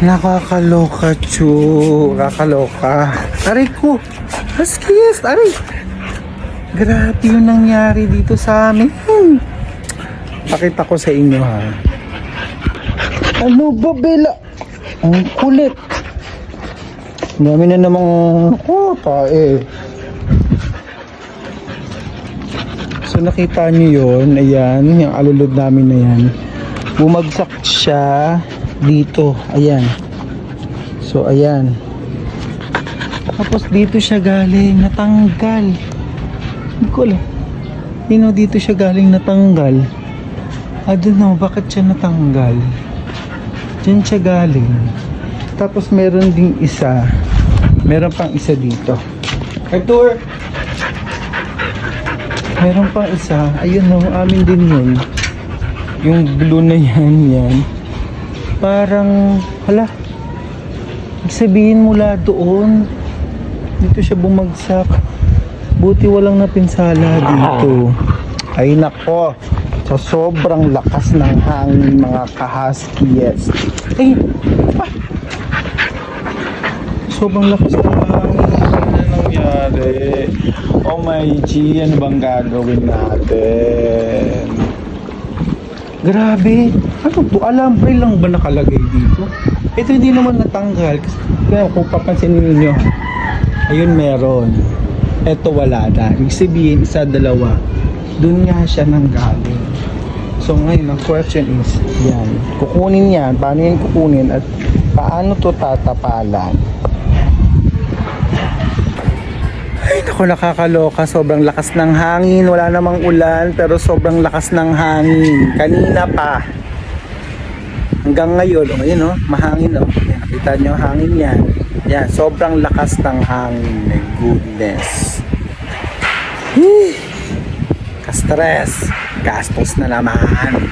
Nakakaloka, Chu. Nakakaloka. Aray ko. Huskies, aray. Grabe yung nangyari dito sa amin. Pakita ko sa inyo ha. Ano ba, Bella? Ang kulit. Dami na namang oh, tae. So nakita niyo yon, ayan, yung alulod namin na yan. Bumagsak siya dito, ayan. So ayan. Tapos dito siya galing, natanggal. Hindi ko alam. Yun know, dito siya galing natanggal. I don't know, bakit siya natanggal? Diyan siya galing. Tapos meron ding isa. Meron pang isa dito. Arthur! Meron pang isa. Ayun no, amin din yun. Yung blue na yan, yan. Parang, hala. Sabihin mula doon. Dito siya bumagsak. Buti walang napinsala dito. Ay nako. Sa sobrang lakas ng hangin mga kahaskiyes. Ay, pa. Sobrang lakas ng hangin. Ano nangyari? Oh my G, ano bang gagawin natin? Grabe. Ano to? Alambre lang ba nakalagay dito? Ito hindi naman natanggal. Kasi kaya kung papansinin ninyo, ayun meron. Ito wala na. Ibig sabihin, isa, dalawa. Doon nga siya nanggaling. So ngayon, ang question is, yan. Kukunin yan. Paano yan kukunin? At paano to tatapalan? Naku, nakakaloka. Sobrang lakas ng hangin. Wala namang ulan, pero sobrang lakas ng hangin. Kanina pa. Hanggang ngayon, oh, yun, oh, mahangin, oh. Yan, nakita ang hangin yan. Yan, sobrang lakas ng hangin. My goodness. Hee! Ka-stress. Gastos na naman.